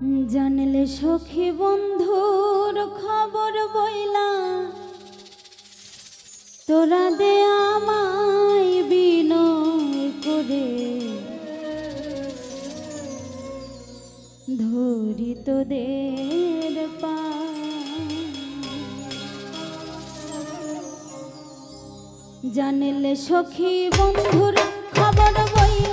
জানলে সখী বন্ধুর খবর বইলা, তোরা দে আমায় বিনয় করে। ধরি তোদের পা। জানলে সখী বন্ধুর খবর বইলা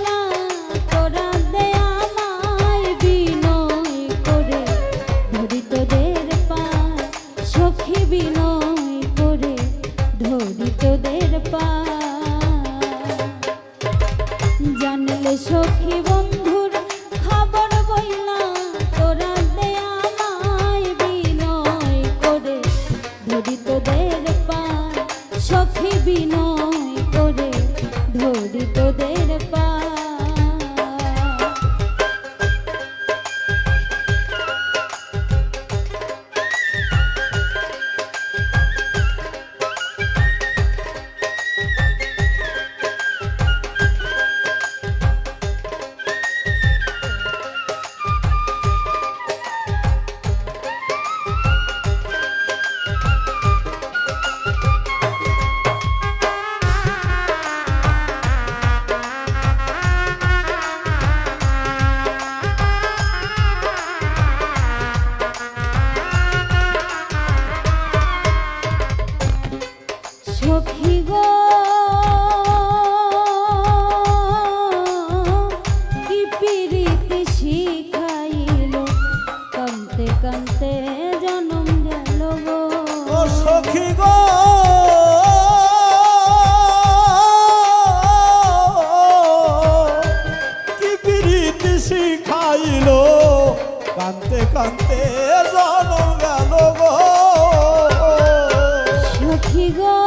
সখী গো। কি প্রীতি শিখাইল? কানতে কানতে জনম গেল গো। সখী গো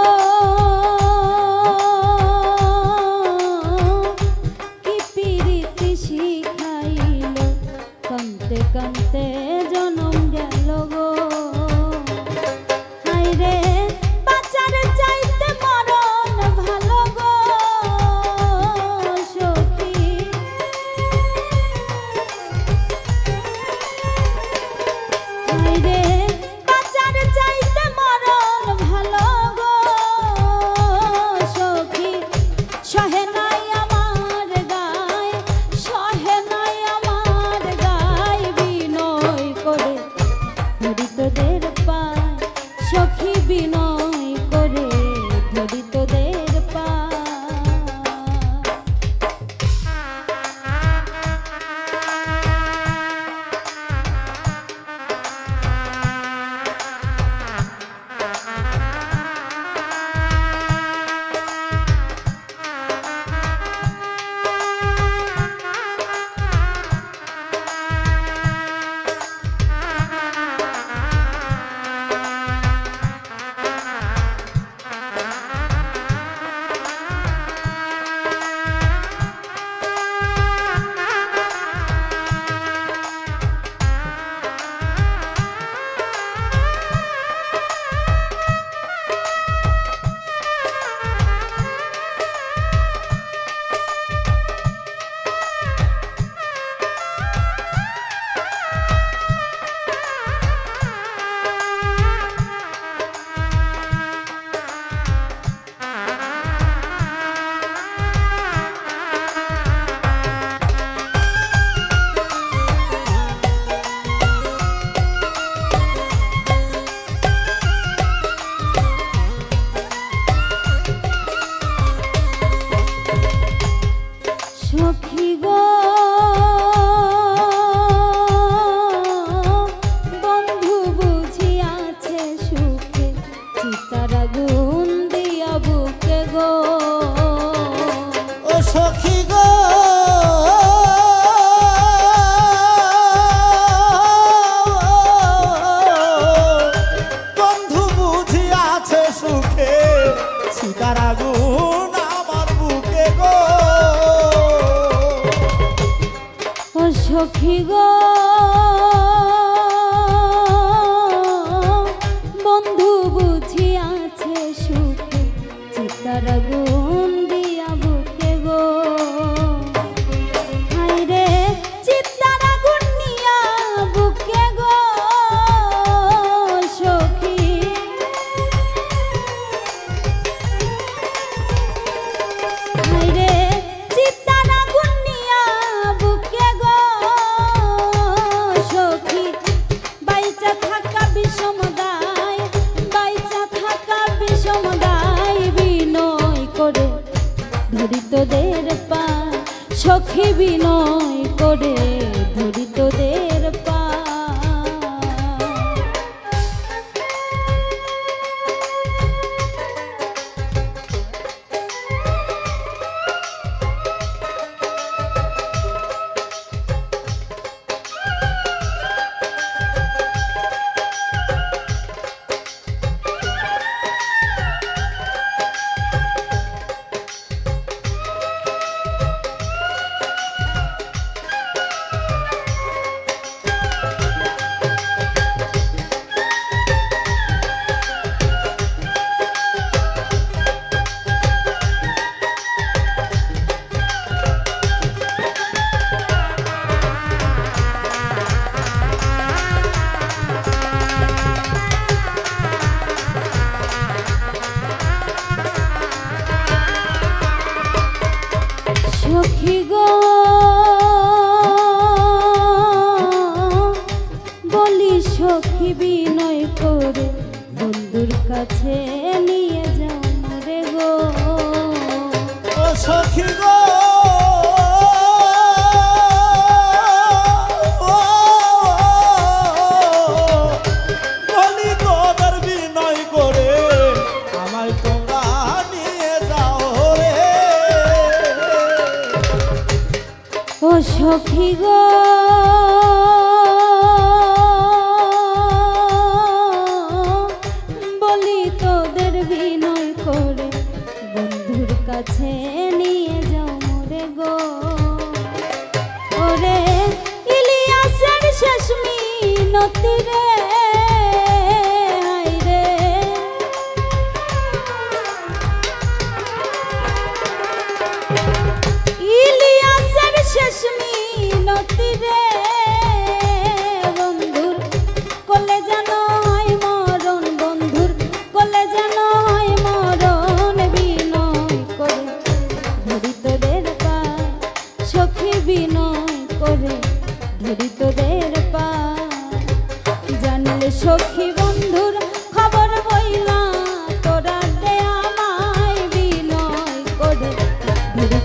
সখী গো। বন্ধু বুঝি আছে সুখে চিতারা সখী বিনয় করে বন্ধুর কাছে নিয়ে যাও রে গো সখী গো সখী গো কাছে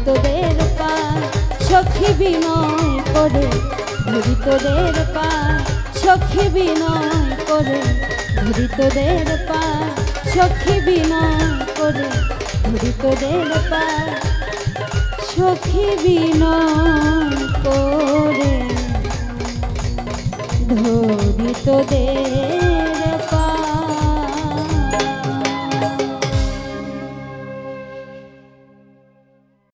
তোদের পা, সখী বিনয় করে ধরি তোদের পা, সখী বিনয় করে ধরি তোদের পা, সখী বিনয় করে ধরি তোদের পা, সখী বিনয় করে ধরি